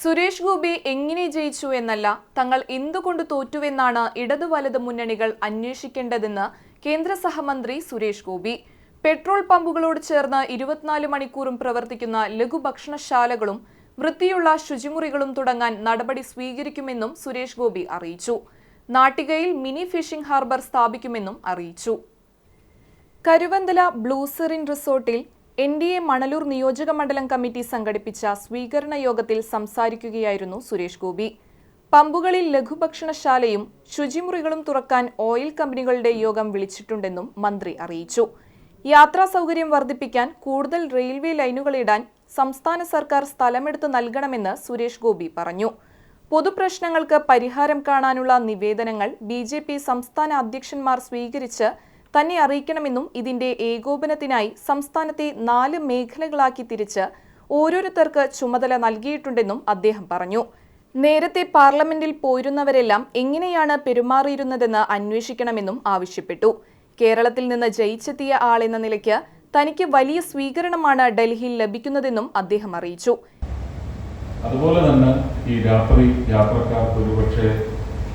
സുരേഷ് ഗോപി എങ്ങനെ ജയിച്ചു എന്നല്ല തങ്ങൾ എന്തുകൊണ്ട് തോറ്റുവെന്നാണ് ഇടതു വലത് മുന്നണികൾ അന്വേഷിക്കേണ്ടതെന്ന് കേന്ദ്ര സഹമന്ത്രി സുരേഷ് ഗോപി. പെട്രോൾ പമ്പുകളോട് ചേർന്ന് ഇരുപത്തിനാല് മണിക്കൂറും പ്രവർത്തിക്കുന്ന ലഘുഭക്ഷണശാലകളും വൃത്തിയുള്ള ശുചിമുറികളും തുടങ്ങാൻ നടപടി സ്വീകരിക്കുമെന്നും സുരേഷ് ഗോപി അറിയിച്ചു. നാട്ടികയിൽ മിനി ഫിഷിംഗ് ഹാർബർ സ്ഥാപിക്കുമെന്നും അറിയിച്ചു. കരുവന്തല ബ്ലൂസെറിൻ റിസോർട്ടിൽ എൻ ഡി എ മണലൂർ നിയോജക മണ്ഡലം കമ്മിറ്റി സംഘടിപ്പിച്ച സ്വീകരണ യോഗത്തിൽ സംസാരിക്കുകയായിരുന്നു സുരേഷ് ഗോപി. പമ്പുകളിൽ ലഘുഭക്ഷണശാലയും ശുചിമുറികളും തുറക്കാൻ ഓയിൽ കമ്പനികളുടെ യോഗം വിളിച്ചിട്ടുണ്ടെന്നും മന്ത്രി അറിയിച്ചു. യാത്രാ സൗകര്യം വർദ്ധിപ്പിക്കാൻ കൂടുതൽ റെയിൽവേ ലൈനുകളിടാൻ സംസ്ഥാന സർക്കാർ സ്ഥലമെടുത്ത് നൽകണമെന്ന് സുരേഷ് ഗോപി പറഞ്ഞു. പൊതുപ്രശ്നങ്ങൾക്ക് പരിഹാരം കാണാനുള്ള നിവേദനങ്ങൾ ബി സംസ്ഥാന അധ്യക്ഷന്മാർ സ്വീകരിച്ച് തന്നെ അറിയിക്കണമെന്നും ഇതിന്റെ ഏകോപനത്തിനായി സംസ്ഥാനത്തെ നാല് മേഖലകളാക്കി തിരിച്ച് ഓരോരുത്തർക്ക് ചുമതല നൽകിയിട്ടുണ്ടെന്നും അദ്ദേഹം പറഞ്ഞു. നേരത്തെ പാർലമെന്റിൽ പോയിരുന്നവരെല്ലാം എങ്ങനെയാണ് പെരുമാറിയിരുന്നതെന്ന് അന്വേഷിക്കണമെന്നും ആവശ്യപ്പെട്ടു. കേരളത്തിൽ നിന്ന് ജയിച്ചെത്തിയ ആളെന്ന നിലയ്ക്ക് തനിക്ക് വലിയ സ്വീകരണമാണ് ഡൽഹിയിൽ ലഭിക്കുന്നതെന്നും അദ്ദേഹം അറിയിച്ചു. അതുപോലെ തന്നെ ഈ രാത്രി യാത്രക്കാർക്ക് ഒരുപക്ഷെ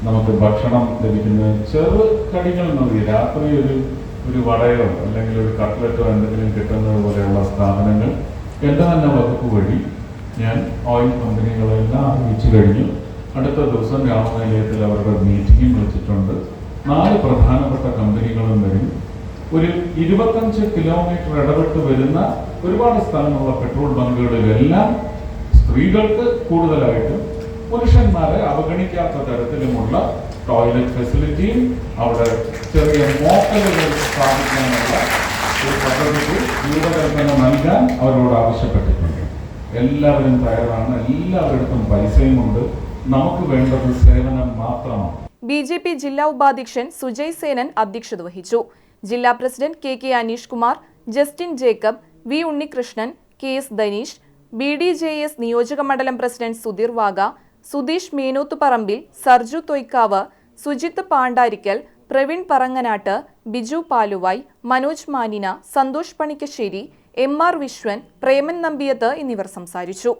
നമുക്ക് ഭക്ഷണം ലഭിക്കുന്നത്. ചെറു കടികൾ മതി. രാത്രി ഒരു ഒരു വടയോ അല്ലെങ്കിൽ ഒരു കട്ട്ലറ്റോ എന്തെങ്കിലും കിട്ടുന്നത് പോലെയുള്ള സ്ഥാപനങ്ങൾ എന്റെ തന്നെ വകുപ്പ് വഴി ഞാൻ ഓയിൽ കമ്പനികളെല്ലാം അറിയിച്ചു കഴിഞ്ഞു. അടുത്ത ദിവസം രാമനിലയത്തിൽ അവരുടെ മീറ്റിംഗും വിളിച്ചിട്ടുണ്ട് നാല് പ്രധാനപ്പെട്ട കമ്പനികളും വരും. ഒരു ഇരുപത്തഞ്ച് കിലോമീറ്റർ ഇടപെട്ട് വരുന്ന ഒരുപാട് സ്ഥലമുള്ള പെട്രോൾ ബങ്കുകളിലെല്ലാം സ്ത്രീകൾക്ക് കൂടുതലായിട്ടും പുരുഷന്മാരെ അവഗണിക്കാത്ത തരത്തിലുമുള്ള ടോയ്ലറ്റ് ഫെസിലിറ്റിയും അവിടെ ചെറിയ മോക്കലുകൾ സ്ഥാപിക്കാനുള്ള ഒരു പദ്ധതിക്ക് രൂപകൽപ്പന നൽകാൻ അവരോട് ആവശ്യപ്പെട്ടിട്ടുണ്ട്. എല്ലാവരും തയ്യാറാണ്. എല്ലാവരിടത്തും പൈസയുമുണ്ട് നമുക്ക് വേണ്ടത് സേവനം മാത്രമാണ്. ബി ജെ പി ജില്ലാ ഉപാധ്യക്ഷൻ സുജയ് സേനൻ അധ്യക്ഷത വഹിച്ചു. ജില്ലാ president K K Aneesh Kumar Justin Jacob V Unnikrishnan K S Dhaneesh B D J S നിയോജക മണ്ഡലം president Sudheer Vaga Sudheesh Menoothuparambil Sarju Thoykkavu Sujith Pandarikkal Praveen Paranganattu Biju Paluvai Manoj Manina Santhosh Panikkassery M R Viswan Preman Nambiyath എന്നിവർ സംസാരിച്ചു.